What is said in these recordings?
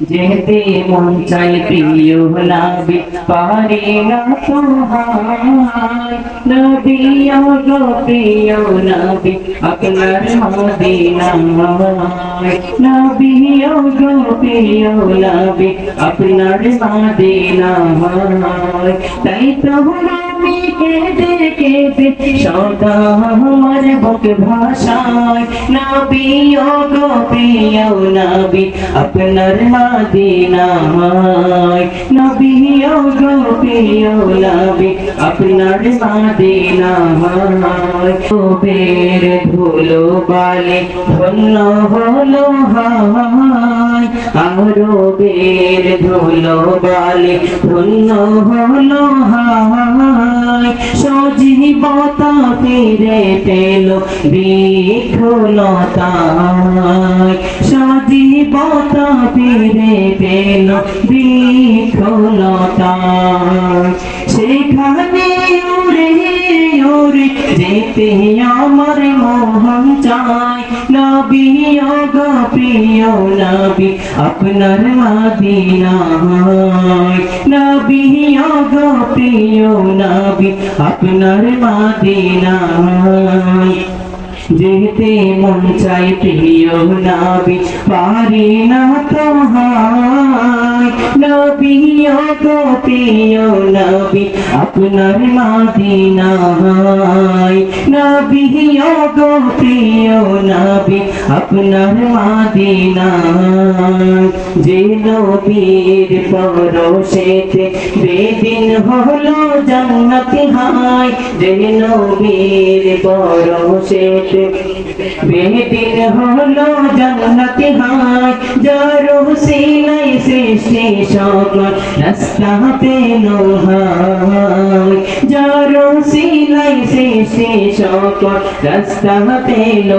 যেতে মন চাই প্রিয় নবী পারে না তোমায় গো প্রিয় নবী, আপনার মদিনায় নবী গো প্রিয় নবী, আপনার মদিনায় তাই তো কেঁদে কেঁদে সদা আমার বুক ভাষায় নবী গো প্রিয় নবী, আপনার মদিনায় নবী গো প্রিয় নবী, আপনার মদিনায় বের ধুলো বালে ধন্য হলো হায় আরও বের ধুলো বালে ধন্য হলো হায়। সজীবতা ফিরে পেল বিঠলতায় সজীবতা ফিরে পেল বিঠলতায় যেতে আমার মোহন চাই। নবী গো প্রিয় নবী, আপনার মাদিনায়। নবী গো প্রিয় নবী, আপনার মাদিনায়। যেতে মন চাই প্রিয় নবী, পারি না তো হায় নবী গো প্রিয় নবী আপনার মাদিনায়। নবী গো প্রিয় নবী, আপনার মাদিনায়। পরশেতে বেদিন হলো জান্নাতি হায়। যে নবীর পরশেতে বেদিন হলো জান্নাতি হায়। যারো সিলাই সৃষ্টি সকল রাস্তা পেল যারো সিলাই সৃষ্টি সকল রাস্তা পেল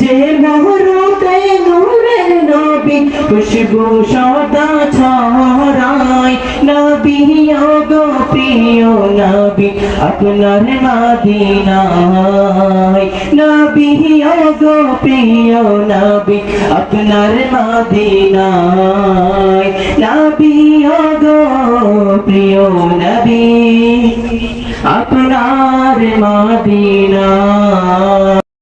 যে মহরতে নূরের নবী খুশবু সদা ছড়ায় নবী গো প্রিয় নবী আপনার মাদিনায় নবী গো প্রিয় নবী, আপনার মাদিনায়। নবী গো প্রিয় নবী আপনার মাদিনায়